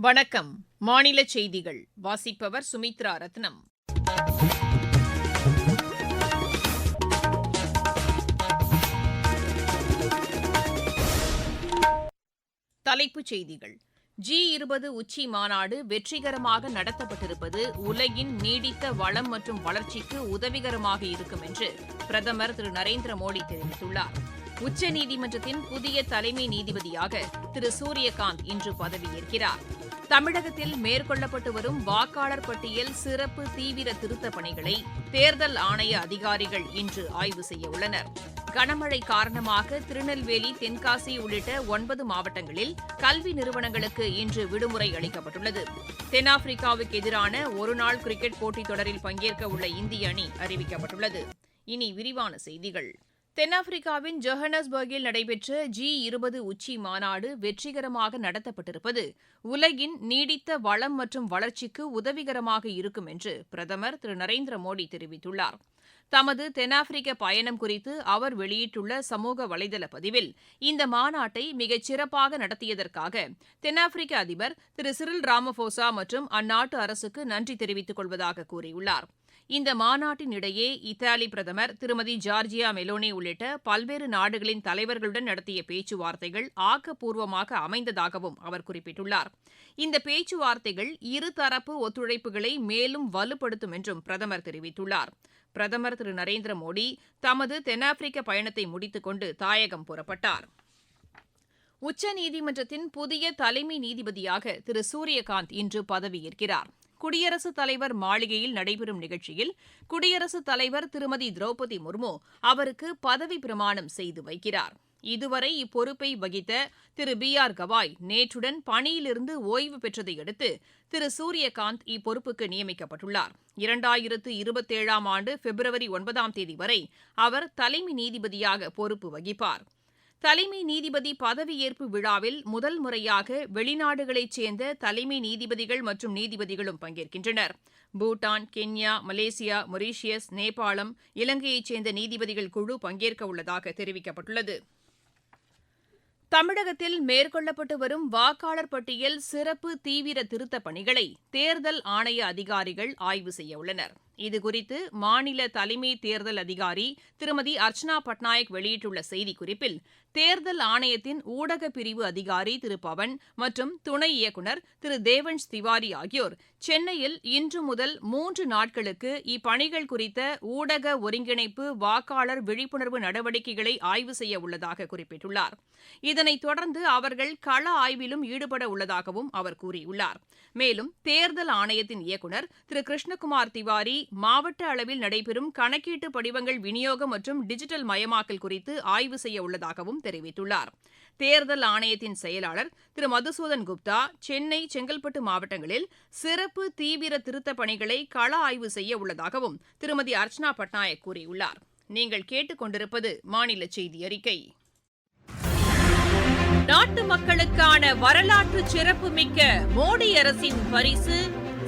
வணக்கம். மாநில செய்திகள். வாசிப்பவர் சுமித்ரா ரத்னம். தலைப்புச் செய்திகள். ஜி இருபது உச்சி மாநாடு வெற்றிகரமாக நடத்தப்பட்டிருப்பது உலகின் நீடித்த வளம் மற்றும் வளர்ச்சிக்கு உதவிகரமாக இருக்கும் என்று பிரதமர் திரு நரேந்திர மோடி தெரிவித்துள்ளார். உச்சநீதிமன்றத்தின் புதிய தலைமை நீதிபதியாக திரு சூரியகாந்த் இன்று பதவியேற்கிறார். தமிழகத்தில் மேற்கொள்ளப்பட்டு வரும் வாக்காளர் பட்டியல் சிறப்பு தீவிர திருத்தப் பணிகளை தேர்தல் ஆணைய அதிகாரிகள் இன்று ஆய்வு செய்ய உள்ளனர். கனமழை காரணமாக திருநெல்வேலி தென்காசி உள்ளிட்ட ஒன்பது மாவட்டங்களில் கல்வி நிறுவனங்களுக்கு இன்று விடுமுறை அளிக்கப்பட்டுள்ளது. தென்னாப்பிரிக்காவுக்கு எதிரான ஒருநாள் கிரிக்கெட் போட்டித் தொடரில் பங்கேற்க உள்ள இந்திய அணி அறிவிக்கப்பட்டுள்ளது. இனி விரிவான செய்திகள். தென்னாப்பிரிக்காவின் ஜோஹனஸ்பர்கில் நடைபெற்ற ஜி இருபது உச்சி மாநாடு வெற்றிகரமாக நடத்தப்பட்டிருப்பது உலகின் நீடித்த வளம் மற்றும் வளர்ச்சிக்கு உதவிகரமாக இருக்கும் என்று பிரதமர் திரு. நரேந்திர மோடி தெரிவித்துள்ளார். தமது தென்னாப்பிரிக்க பயணம் குறித்து அவர் வெளியிட்டுள்ள சமூக வலைதள பதிவில் இந்த மாநாட்டை மிகச் சிறப்பாக நடத்தியதற்காக தென்னாப்பிரிக்க அதிபர் திரு. சிறில் ராமபோசா மற்றும் அந்நாட்டு அரசுக்கு நன்றி தெரிவித்துக் கொள்வதாக கூறியுள்ளார். இந்த மாநாட்டின் இடையே இத்தாலி பிரதமர் திருமதி ஜார்ஜியா மெலோனி உள்ளிட்ட பல்வேறு நாடுகளின் தலைவர்களுடன் நடத்திய பேச்சுவார்த்தைகள் ஆக்கப்பூர்வமாக அமைந்ததாகவும் அவர் குறிப்பிட்டுள்ளார். இந்த பேச்சுவார்த்தைகள் இருதரப்பு ஒத்துழைப்புகளை மேலும் வலுப்படுத்தும் என்றும் பிரதமர் தெரிவித்துள்ளார். பிரதமர் திரு. நரேந்திர மோடி தமது தென்னாப்பிரிக்க பயணத்தை முடித்துக்கொண்டு தாயகம் புறப்பட்டார். உச்சநீதிமன்றத்தின் புதிய தலைமை நீதிபதியாக திரு. சூரியகாந்த் இன்று பதவியேற்கிறார். குடியரசுத் தலைவர் மாளிகையில் நடைபெறும் நிகழ்ச்சியில் குடியரசுத் தலைவர் திருமதி திரௌபதி முர்மு அவருக்கு பதவி பிரமாணம் செய்து வைக்கிறார். இதுவரை இப்பொறுப்பை வகித்த திரு பி ஆர் கவாய் நேற்றுடன் பணியிலிருந்து ஓய்வு பெற்றதையடுத்து திரு சூரியகாந்த் இப்பொறுப்புக்கு நியமிக்கப்பட்டுள்ளார். இரண்டாயிரத்து இருபத்தேழாம் ஆண்டு பிப்ரவரி ஒன்பதாம் தேதி வரை அவர் தலைமை நீதிபதியாக பொறுப்பு வகிப்பார். தலைமை நீதிபதி பதவியேற்பு விழாவில் முதல் முறையாக வெளிநாடுகளைச் சேர்ந்த தலைமை நீதிபதிகள் மற்றும் நீதிபதிகளும் பங்கேற்கின்றனர். பூட்டான் கென்யா மலேசியா மொரீஷியஸ் நேபாளம் இலங்கையைச் சேர்ந்த நீதிபதிகள் குழு பங்கேற்க உள்ளதாக தெரிவிக்கப்பட்டுள்ளது. தமிழகத்தில் மேற்கொள்ளப்பட்டு வரும் வாக்காளர் பட்டியல் சிறப்பு தீவிர திருத்தப் பணிகளை தேர்தல் ஆணைய அதிகாரிகள் ஆய்வு செய்ய உள்ளனர். இதுகுறித்து மாநில தலைமை தேர்தல் அதிகாரி திருமதி அர்ச்சனா பட்நாயக் வெளியிட்டுள்ள செய்திக்குறிப்பில் தேர்தல் ஆணையத்தின் ஊடக பிரிவு அதிகாரி திரு. பவன் மற்றும் துணை இயக்குநர் திரு. தேவன்ஷ் திவாரி ஆகியோர் சென்னையில் இன்று முதல் மூன்று நாட்களுக்கு இப்பணிகள் குறித்த ஊடக ஒருங்கிணைப்பு வாக்காளர் விழிப்புணர்வு நடவடிக்கைகளை ஆய்வு செய்ய உள்ளதாக குறிப்பிட்டுள்ளார். இதனைத் தொடர்ந்து அவர்கள் கள ஆய்விலும் ஈடுபட உள்ளதாகவும் அவர் கூறியுள்ளார். மேலும் தேர்தல் ஆணையத்தின் இயக்குநர் திரு. கிருஷ்ணகுமார் திவாரி மாவட்ட அளவில் நடைபெறும் கணக்கீட்டு படிவங்கள் விநியோகம் மற்றும் டிஜிட்டல் மயமாக்கல் குறித்து ஆய்வு செய்ய உள்ளதாகவும் தெரிவித்துள்ளார். தேர்தல் ஆணையத்தின் செயலாளர் திரு. மதுசூதன் குப்தா சென்னை செங்கல்பட்டு மாவட்டங்களில் சிறப்பு தீவிர திருத்தப் பணிகளை கள ஆய்வு செய்ய உள்ளதாகவும் திருமதி அர்ச்சனா பட்நாயக் கூறியுள்ளார். நீங்கள் கேட்டுக்கொண்டிருப்பது மாநில செய்தி அறிக்கை. நாட்டு மக்களுக்கான வரலாற்று சிறப்புமிக்க மோடி அரசின் பரிசு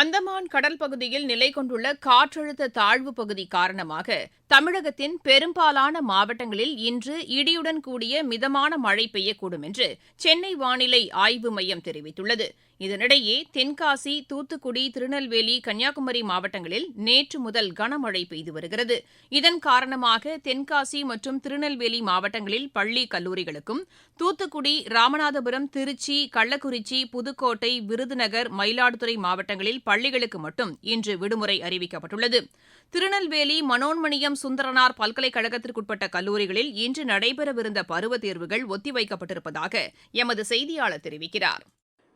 அந்தமான் கடல் பகுதியில் நிலை கொண்டுள்ள காற்றழுத்த தாழ்வு பகுதி காரணமாக தமிழகத்தின் பெரும்பாலான மாவட்டங்களில் இன்று இடியுடன் கூடிய மிதமான மழை பெய்யக்கூடும் என்று சென்னை வானிலை ஆய்வு மையம் தெரிவித்துள்ளது. இதனிடையே தென்காசி தூத்துக்குடி திருநெல்வேலி கன்னியாகுமரி மாவட்டங்களில் நேற்று முதல் கனமழை பெய்து வருகிறது. இதன் காரணமாக தென்காசி மற்றும் திருநெல்வேலி மாவட்டங்களில் பள்ளி கல்லூரிகளுக்கும் தூத்துக்குடி ராமநாதபுரம் திருச்சி கள்ளக்குறிச்சி புதுக்கோட்டை விருதுநகர் மயிலாடுதுறை மாவட்டங்களில் பள்ளிகளுக்கு மட்டும் இன்று விடுமுறை அறிவிக்கப்பட்டுள்ளது. திருநெல்வேலி மனோன்மணியம் சுந்தரனார் பல்கலைக்கழகத்திற்குட்பட்ட கல்லூரிகளில் இன்று நடைபெறவிருந்த பருவத் தேர்வுகள் ஒத்திவைக்கப்பட்டிருப்பதாக எமது செய்தியாளர் தெரிவிக்கிறார்.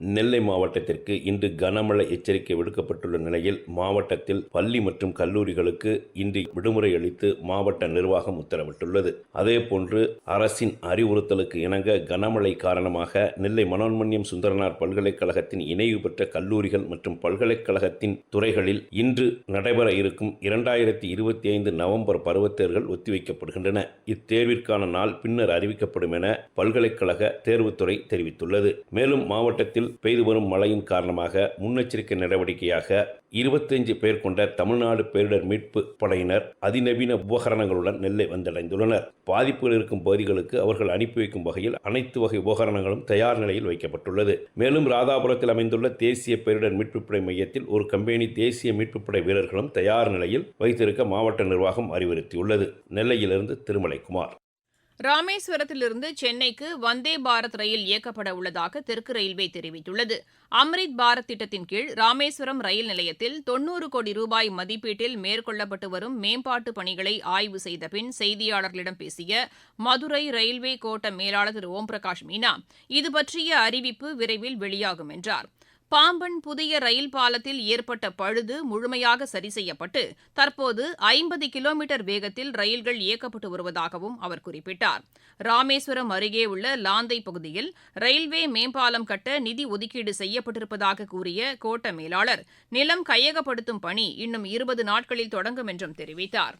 நெல்லை மாவட்டத்திற்கு இன்று கனமழை எச்சரிக்கை விடுக்கப்பட்டுள்ள நிலையில் மாவட்டத்தில் பள்ளி மற்றும் கல்லூரிகளுக்கு இன்று விடுமுறை அளித்து மாவட்ட நிர்வாகம் உத்தரவிட்டுள்ளது. அதேபோன்று அரசின் அறிவுறுத்தலுக்கு இணங்க கனமழை காரணமாக நெல்லை மனோன்மன்யம் சுந்தரனார் பல்கலைக்கழகத்தின் இணைவு பெற்ற கல்லூரிகள் மற்றும் பல்கலைக்கழகத்தின் துறைகளில் இன்று நடைபெற இருக்கும் இரண்டாயிரத்தி இருபத்தி ஐந்து நவம்பர் பருவத்தேர்வுகள் ஒத்திவைக்கப்படுகின்றன. இத்தேர்விற்கான நாள் பின்னர் அறிவிக்கப்படும் என பல்கலைக்கழக தேர்வுத்துறை தெரிவித்துள்ளது. மேலும் மாவட்டத்தில் பெய்து வரும் மழையின் காரணமாக முன்னெச்சரிக்கை நடவடிக்கையாக இருபத்தைந்து பேர் கொண்ட தமிழ்நாடு பேரிடர் மீட்பு படையினர் அதிநவீன உபகரணங்களுடன் நெல்லை வந்தடைந்துள்ளனர். பாதிப்புகள் இருக்கும் பகுதிகளுக்கு அவர்கள் அனுப்பி வைக்கும் வகையில் அனைத்து வகை உபகரணங்களும் தயார் நிலையில் வைக்கப்பட்டுள்ளது. மேலும் ராதாபுரத்தில் அமைந்துள்ள தேசிய பேரிடர் மீட்புப் படை மையத்தில் ஒரு கம்பெனி தேசிய மீட்புப் படை வீரர்களும் தயார் நிலையில் வைத்திருக்க மாவட்ட நிர்வாகம் அறிவுறுத்தியுள்ளது. நெல்லையிலிருந்து திருமலைக்குமார். ராமேஸ்வரத்திலிருந்து சென்னைக்கு வந்தே பாரத் ரயில் இயக்கப்பட உள்ளதாக தெற்கு ரயில்வே தெரிவித்துள்ளது. அம்ரித் பாரத் திட்டத்தின் கீழ் ராமேஸ்வரம் ரயில் நிலையத்தில் தொன்னூறு கோடி ரூபாய் மதிப்பீட்டில் மேற்கொள்ளப்பட்டு வரும் மேம்பாட்டு பணிகளை ஆய்வு செய்த பின் செய்தியாளர்களிடம் பேசிய மதுரை ரயில்வே கோட்ட மேலாளர் திரு ஓம் பிரகாஷ் மீனா இதுபற்றிய அறிவிப்பு விரைவில் வெளியாகும் என்றார். பாம்பன் புதிய ரயில் பாலத்தில் ஏற்பட்ட பழுது முழுமையாக சரி செய்யப்பட்டு தற்போது ஐம்பது கிலோமீட்டர் வேகத்தில் ரயில்கள் இயக்கப்பட்டு வருவதாகவும் அவர் குறிப்பிட்டார். ராமேஸ்வரம் அருகே உள்ள லாந்தை பகுதியில் ரயில்வே மேம்பாலம் கட்ட நிதி ஒதுக்கீடு செய்யப்பட்டிருப்பதாக கூறிய கோட்ட மேலாளர் நிலம் கையகப்படுத்தும் பணி இன்னும் இருபது நாட்களில் தொடங்கும் என்றும் தெரிவித்தார்.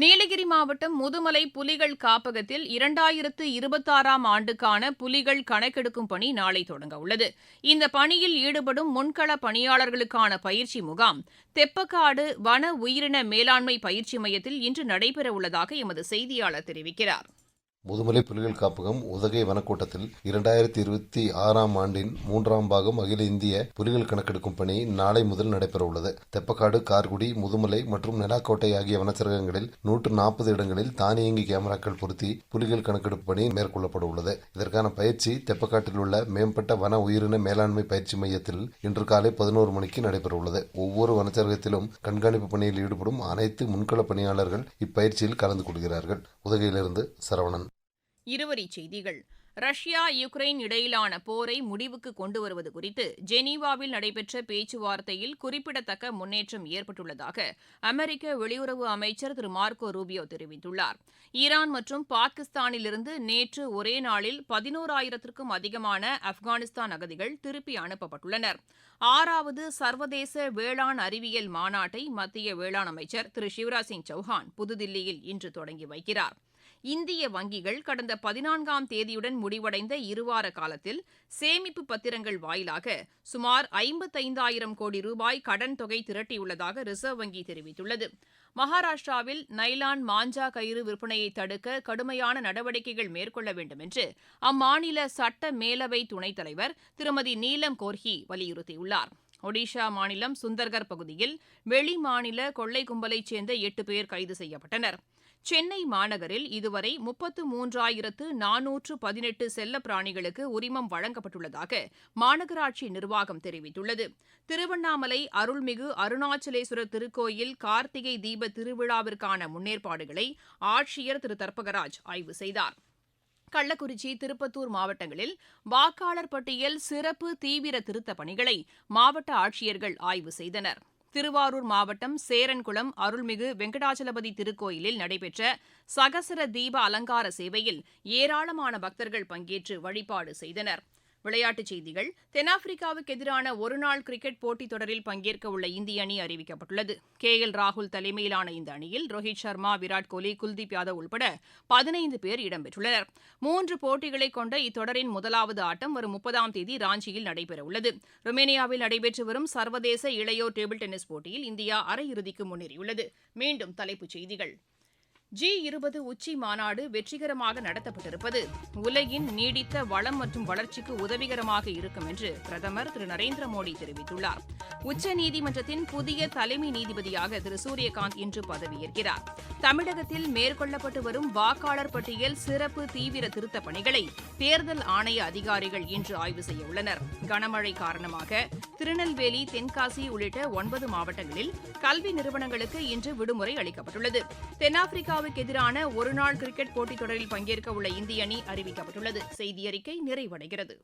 நீலகிரி மாவட்டம் முதுமலை புலிகள் காப்பகத்தில் இரண்டாயிரத்து இருபத்தாறாம் ஆண்டுக்கான புலிகள் கணக்கெடுக்கும் பணி நாளை தொடங்க உள்ளது. இந்த பணியில் ஈடுபடும் முன்கள பணியாளர்களுக்கான பயிற்சி முகாம் தெப்பக்காடு வன உயிரின மேலாண்மை பயிற்சி மையத்தில் இன்று நடைபெறவுள்ளதாக எமது செய்தியாளர் தெரிவிக்கிறார். முதுமலை புலிகள் காப்பகம் உதகை வனக்கூட்டத்தில் இரண்டாயிரத்தி இருபத்தி ஆறாம் ஆண்டின் மூன்றாம் பாகம் அகில இந்திய புலிகள் கணக்கெடுக்கும் பணி நாளை முதல் நடைபெறவுள்ளது. தெப்பக்காடு கார்குடி முதுமலை மற்றும் நெலாக்கோட்டை ஆகிய வனச்சரகங்களில் நூற்று நாற்பது இடங்களில் தானியங்கி கேமராக்கள் பொருத்தி புலிகள் கணக்கெடுப்பு பணி மேற்கொள்ளப்பட உள்ளது இதற்கான பயிற்சி தெப்பக்காட்டில் உள்ள மேம்பட்ட வன உயிரின மேலாண்மை பயிற்சி மையத்தில் இன்று காலை பதினோரு மணிக்கு நடைபெறவுள்ளது. ஒவ்வொரு வனச்சரகத்திலும் கண்காணிப்பு பணியில் ஈடுபடும் அனைத்து முன்கள பணியாளர்கள் இப்பயிற்சியில் கலந்து கொள்கிறார்கள். உதகையிலிருந்து சரவணன். இருவரிச் செய்திகள். ரஷ்யா யுக்ரைன் இடையிலான போரை முடிவுக்கு கொண்டு வருவது குறித்து ஜெனீவாவில் நடைபெற்ற பேச்சுவார்த்தையில் குறிப்பிடத்தக்க முன்னேற்றம் ஏற்பட்டுள்ளதாக அமெரிக்க வெளியுறவு அமைச்சர் திரு மார்க்கோ ரூபியோ தெரிவித்துள்ளார். ஈரான் மற்றும் பாகிஸ்தானிலிருந்து நேற்று ஒரே நாளில் பதினோராயிரத்திற்கும் அதிகமான ஆப்கானிஸ்தான் அகதிகள் திருப்பி அனுப்பப்பட்டுள்ளனர். ஆறாவது சர்வதேச வேளாண் அறிவியல் மாநாட்டை மத்திய வேளாண் அமைச்சர் திரு சிவராஜ் சிங் சௌஹான் புதுதில்லியில் இன்று தொடங்கி வைக்கிறார். இந்திய வங்கிகள் கடந்த பதினான்காம் தேதியுடன் முடிவடைந்த இருவார காலத்தில் சேமிப்பு பத்திரங்கள் வாயிலாக சுமார் ஐம்பத்தைந்தாயிரம் கோடி ரூபாய் கடன் தொகை திரட்டியுள்ளதாக ரிசர்வ் வங்கி தெரிவித்துள்ளது. மகாராஷ்டிராவில் நைலான் மாஞ்சா கயிறு விற்பனையை தடுக்க கடுமையான நடவடிக்கைகள் மேற்கொள்ள வேண்டும் என்று அம்மாநில சட்ட மேலவை துணைத் தலைவர் திருமதி நீலம் கோர்ஹி வலியுறுத்தியுள்ளார். ஒடிஷா மாநிலம் சுந்தர்கர் பகுதியில் வெளி மாநில கொள்ளை கும்பலைச் சேர்ந்த எட்டு பேர் கைது செய்யப்பட்டனர். சென்னை மாநகரில் இதுவரை முப்பத்து மூன்றாயிரத்து நானூற்று பதினெட்டு செல்லப்பிராணிகளுக்கு உரிமம் வழங்கப்பட்டுள்ளதாக மாநகராட்சி நிர்வாகம் தெரிவித்துள்ளது. திருவண்ணாமலை அருள்மிகு அருணாச்சலேஸ்வரர் திருக்கோயில் கார்த்திகை தீப திருவிழாவிற்கான முன்னேற்பாடுகளை ஆட்சியர் திரு. தர்பகராஜ் ஆய்வு செய்தார். கள்ளக்குறிச்சி திருப்பத்தூர் மாவட்டங்களில் வாக்காளர் பட்டியல் சிறப்பு தீவிர திருத்தப் பணிகளை மாவட்ட ஆட்சியர்கள் ஆய்வு செய்தனர். திருவாரூர் மாவட்டம் சேரன்குளம் அருள்மிகு வெங்கடாச்சலபதி திருக்கோயிலில் நடைபெற்ற சகசர தீப அலங்கார சேவையில் ஏராளமான பக்தர்கள் பங்கேற்று வழிபாடு செய்தனர். விளையாட்டுச் செய்திகள். தென்னாப்பிரிக்காவுக்கு எதிரான ஒருநாள் கிரிக்கெட் போட்டித் தொடரில் பங்கேற்க உள்ள இந்திய அணி அறிவிக்கப்பட்டுள்ளது. கே. எல். ராகுல் தலைமையிலான இந்த அணியில் ரோஹித் சர்மா விராட் கோலி குல்தீப் யாதவ் உள்பட பதினைந்து பேர் இடம்பெற்றுள்ளனர் மூன்று போட்டிகளை கொண்ட இத்தொடரின் முதலாவது ஆட்டம் வரும் முப்பதாம் தேதி ராஞ்சியில் நடைபெறவுள்ளது ருமேனியாவில் நடைபெற்று வரும் சர்வதேச இளையோர் டேபிள் டென்னிஸ் போட்டியில் இந்தியா அரையிறுதிக்கு முன்னேறியுள்ளது. மீண்டும் தலைப்புச் செய்திகள். ஜி இருபது உச்சி மாநாடு வெற்றிகரமாக நடத்தப்பட்டிருப்பது உலகின் நீடித்த வளம் மற்றும் வளர்ச்சிக்கு உதவிகரமாக இருக்கும் என்று பிரதமர் திரு நரேந்திர மோடி தெரிவித்துள்ளார். உச்சநீதிமன்றத்தின் புதிய தலைமை நீதிபதியாக திரு சூரியகாந்த் இன்று பதவியேற்கிறார். தமிழகத்தில் மேற்கொள்ளப்பட்டு வரும் வாக்காளர் பட்டியல் சிறப்பு தீவிர திருத்தப் பணிகளை தேர்தல் ஆணைய அதிகாரிகள் இன்று ஆய்வு செய்ய உள்ளனர். கனமழை காரணமாக திருநெல்வேலி தென்காசி உள்ளிட்ட ஒன்பது மாவட்டங்களில் கல்வி நிறுவனங்களுக்கு இன்று விடுமுறை அளிக்கப்பட்டுள்ளது. தென்னாப்பிரிக்கா இந்தியாவுக்கு எதிரான ஒருநாள் கிரிக்கெட் போட்டித் தொடரில் பங்கேற்க உள்ள இந்திய அணி அறிவிக்கப்பட்டுள்ளது. செய்தியறிக்கை நிறைவடைகிறது.